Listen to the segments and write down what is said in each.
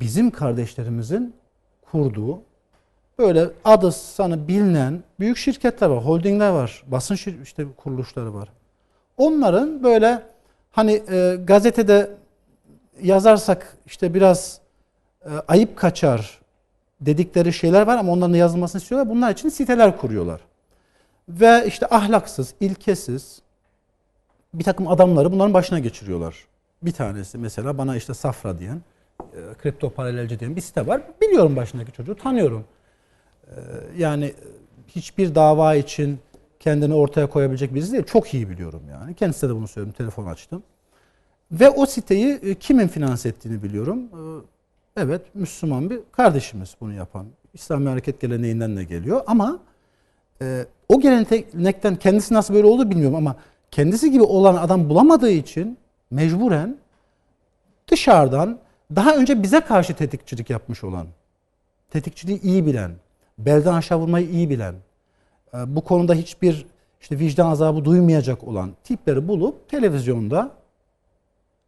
bizim kardeşlerimizin kurduğu böyle adı sana bilinen büyük şirketler var, holdingler var, basın şir- işte kuruluşları var. Onların böyle hani e, gazetede yazarsak işte biraz e, ayıp kaçar dedikleri şeyler var ama onların yazılmasını istiyorlar. Bunlar için siteler kuruyorlar. Ve işte ahlaksız, ilkesiz bir takım adamları bunların başına geçiriyorlar. Bir tanesi mesela bana işte Safra diyen, kripto paralelci diyen bir site var. Biliyorum başındaki çocuğu, tanıyorum. E, Yani hiçbir dava için kendini ortaya koyabilecek birisi değil. Çok iyi biliyorum yani. Kendisine de bunu söyledim, telefon açtım. Ve o siteyi e, kimin finanse ettiğini biliyorum. E, Evet, Müslüman bir kardeşimiz bunu yapan. İslami hareket geleneğinden de geliyor ama e, o gelenekten kendisi nasıl böyle oldu bilmiyorum ama kendisi gibi olan adam bulamadığı için mecburen dışarıdan daha önce bize karşı tetikçilik yapmış olan, tetikçiliği iyi bilen, belden aşağı vurmayı iyi bilen, e, bu konuda hiçbir işte vicdan azabı duymayacak olan tipleri bulup televizyonda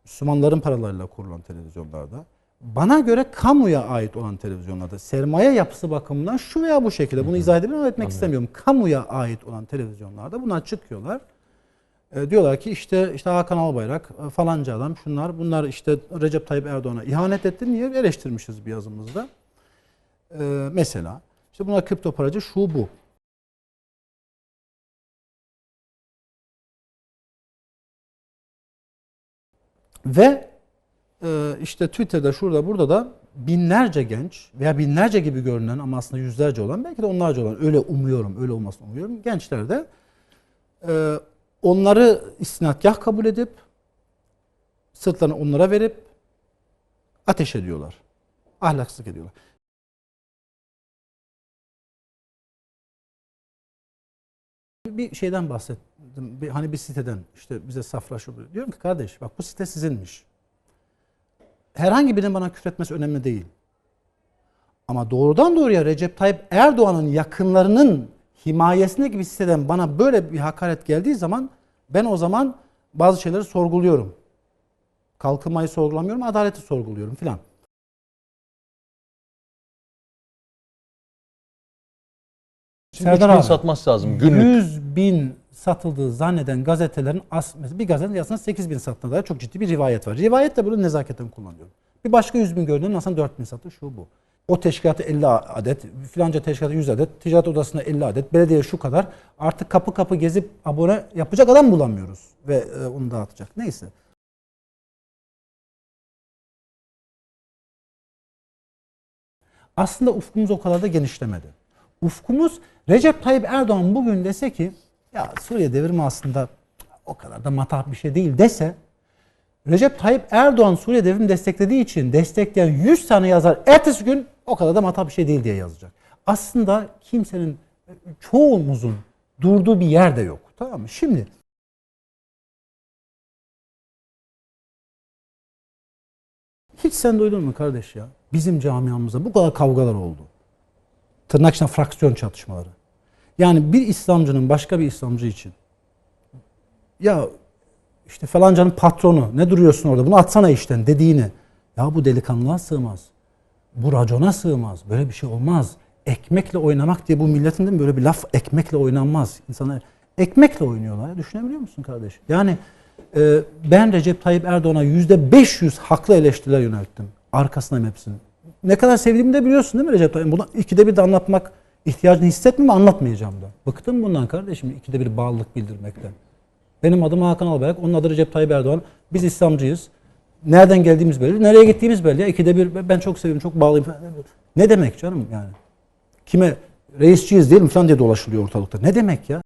Müslümanların paralarıyla kurulan televizyonlarda bana göre kamuya ait olan televizyonlarda sermaye yapısı bakımından şu veya bu şekilde bunu izah edebilirim ama etmek istemiyorum. Kamuya ait olan televizyonlarda bunlar çıkıyorlar. E, diyorlar ki işte işte Hakan Albayrak e, falanca adam şunlar bunlar işte Recep Tayyip Erdoğan'a ihanet etti niye eleştirmişiz bir yazımızda. E, mesela işte bunlar kripto paracı şu bu. Ve e, işte Twitter'da şurada burada da binlerce genç veya binlerce gibi görünen ama aslında yüzlerce olan belki de onlarca olan öyle umuyorum öyle olmasını umuyorum. Gençler de e, onları istinadgah kabul edip sırtlarını onlara verip ateş ediyorlar. Ahlaksızlık ediyorlar. Bir şeyden bahsettim. Bir, hani bir siteden işte bize safra şu bu. Diyorum ki kardeş bak bu site sizinmiş. Herhangi birinin bana küfretmesi önemli değil. Ama doğrudan doğruya Recep Tayyip Erdoğan'ın yakınlarının himayesindeki bir siteden bana böyle bir hakaret geldiği zaman ben o zaman bazı şeyleri sorguluyorum. Kalkınmayı sorgulamıyorum, adaleti sorguluyorum filan. Şimdi Serdar 3000 abi. satması lazım günlük. 100 bin satıldığı zanneden gazetelerin as, bir gazetenin yazısında 8 bin sattığına dair çok ciddi bir rivayet var. Rivayet de bunu nezaketen kullanıyorum. Bir başka 100 bin gördüğünün aslında 4 bin sattı şu bu. O teşkilatı 50 adet, filanca teşkilatı 100 adet, ticaret odasında 50 adet, belediye şu kadar. Artık kapı kapı gezip abone yapacak adam bulamıyoruz. Ve e, onu dağıtacak. Neyse. Aslında ufkumuz o kadar da genişlemedi. Ufkumuz Recep Tayyip Erdoğan bugün dese ki ya Suriye devrimi aslında o kadar da matah bir şey değil dese Recep Tayyip Erdoğan Suriye devrimi desteklediği için destekleyen 100 tane yazar ertesi gün o kadar da matah bir şey değil diye yazacak. Aslında kimsenin çoğumuzun durduğu bir yer de yok. Tamam mı? Şimdi hiç sen duydun mu kardeş ya? Bizim camiamızda bu kadar kavgalar oldu. Tırnak içinde fraksiyon çatışmaları. Yani bir İslamcının başka bir İslamcı için ya işte falancanın patronu ne duruyorsun orada bunu atsana işten dediğini ya bu delikanlığa sığmaz. Bu racona sığmaz. Böyle bir şey olmaz. Ekmekle oynamak diye bu milletin de böyle bir laf ekmekle oynanmaz. İnsanlar ekmekle oynuyorlar. Ya. Düşünebiliyor musun kardeş? Yani e, ben Recep Tayyip Erdoğan'a yüzde 500 haklı eleştiriler yönelttim. Arkasındayım hepsinin. Ne kadar sevdiğimi de biliyorsun değil mi Recep Tayyip? Bunu ikide bir de anlatmak ihtiyacını hissetmiyorum anlatmayacağım da. Bıktım bundan kardeşim ikide bir bağlılık bildirmekten. Benim adım Hakan Albayrak, onun adı Recep Tayyip Erdoğan. Biz İslamcıyız. Nereden geldiğimiz belli, nereye gittiğimiz belli. Ya. İkide bir ben çok seviyorum, çok bağlıyım. Ne demek canım yani? Kime reisçiyiz değil mi falan diye dolaşılıyor ortalıkta. Ne demek ya?